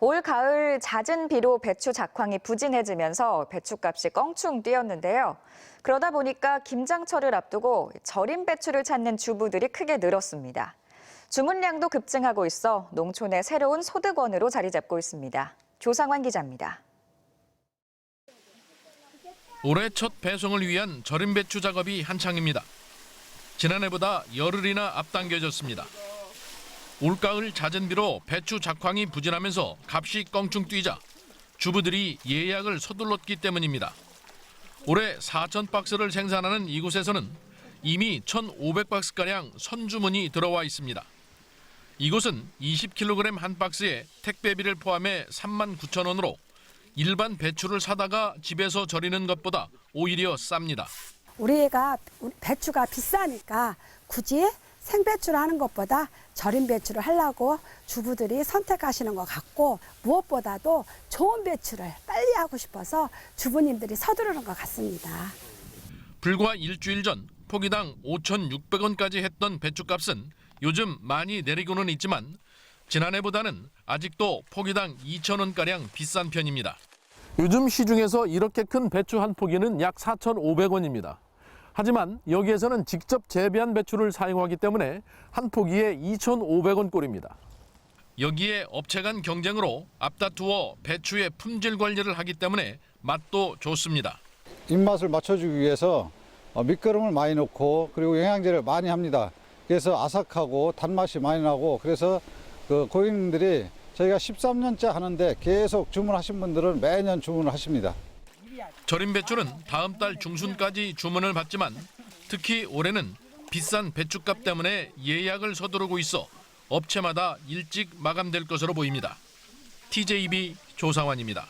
올 가을 잦은 비로 배추 작황이 부진해지면서 배추값이 껑충 뛰었는데요. 그러다 보니까 김장철을 앞두고 절임 배추를 찾는 주부들이 크게 늘었습니다. 주문량도 급증하고 있어 농촌의 새로운 소득원으로 자리 잡고 있습니다. 조상환 기자입니다. 올해 첫 배송을 위한 절임 배추 작업이 한창입니다. 지난해보다 열흘이나 앞당겨졌습니다. 올가을 잦은 비로 배추 작황이 부진하면서 값이 껑충 뛰자 주부들이 예약을 서둘렀기 때문입니다. 올해 4천 박스를 생산하는 이곳에서는 이미 1,500박스가량 선주문이 들어와 있습니다. 이곳은 20kg 한 박스에 택배비를 포함해 3만 9천 원으로 일반 배추를 사다가 집에서 절이는 것보다 오히려 쌉니다. 우리가 배추가 비싸니까 굳이 생배추를 하는 것보다 절임 배추를 하려고 주부들이 선택하시는 것 같고 무엇보다도 좋은 배추를 빨리 하고 싶어서 주부님들이 서두르는 것 같습니다. 불과 일주일 전 포기당 5,600원까지 했던 배추값은 요즘 많이 내리고는 있지만 지난해보다는 아직도 포기당 2,000원가량 비싼 편입니다. 요즘 시중에서 이렇게 큰 배추 한 포기는 약 4,500원입니다. 하지만 여기에서는 직접 재배한 배추를 사용하기 때문에 한 포기에 2,500원 꼴입니다. 여기에 업체 간 경쟁으로 앞다투어 배추의 품질 관리를 하기 때문에 맛도 좋습니다. 입맛을 맞춰주기 위해서 어, 밑거름을 많이 넣고 그리고 영양제를 많이 합니다. 그래서 아삭하고 단맛이 많이 나고 그래서 그 고객님들이 저희가 13년째 하는데 계속 주문하신 분들은 매년 주문을 하십니다. 절임 배추는 다음 달 중순까지 주문을 받지만 특히 올해는 비싼 배추값 때문에 예약을 서두르고 있어 업체마다 일찍 마감될 것으로 보입니다. TJB 조상환입니다.